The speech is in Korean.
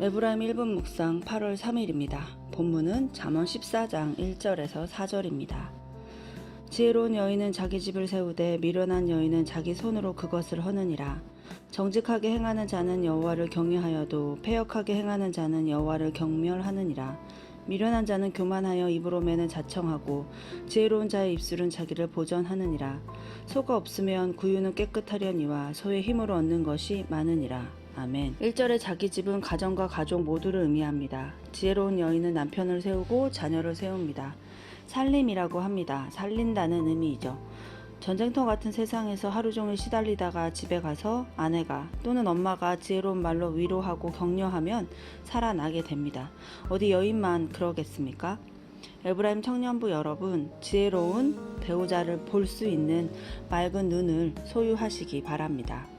에브라임 1분 묵상 8월 3일입니다. 본문은 잠언 14장 1절에서 4절입니다. 지혜로운 여인은 자기 집을 세우되 미련한 여인은 자기 손으로 그것을 허느니라. 정직하게 행하는 자는 여호와를 경외하여도 패역하게 행하는 자는 여호와를 경멸하느니라. 미련한 자는 교만하여 입으로 매는 자청하고 지혜로운 자의 입술은 자기를 보전하느니라. 소가 없으면 구유는 깨끗하려니와 소의 힘으로 얻는 것이 많으니라. 아멘. 1절의 자기 집은 가정과 가족 모두를 의미합니다. 지혜로운 여인은 남편을 세우고 자녀를 세웁니다. 살림이라고 합니다. 살린다는 의미이죠. 전쟁터 같은 세상에서 하루 종일 시달리다가 집에 가서 아내가 또는 엄마가 지혜로운 말로 위로하고 격려하면 살아나게 됩니다. 어디 여인만 그러겠습니까? 에브라임 청년부 여러분, 지혜로운 배우자를 볼 수 있는 맑은 눈을 소유하시기 바랍니다.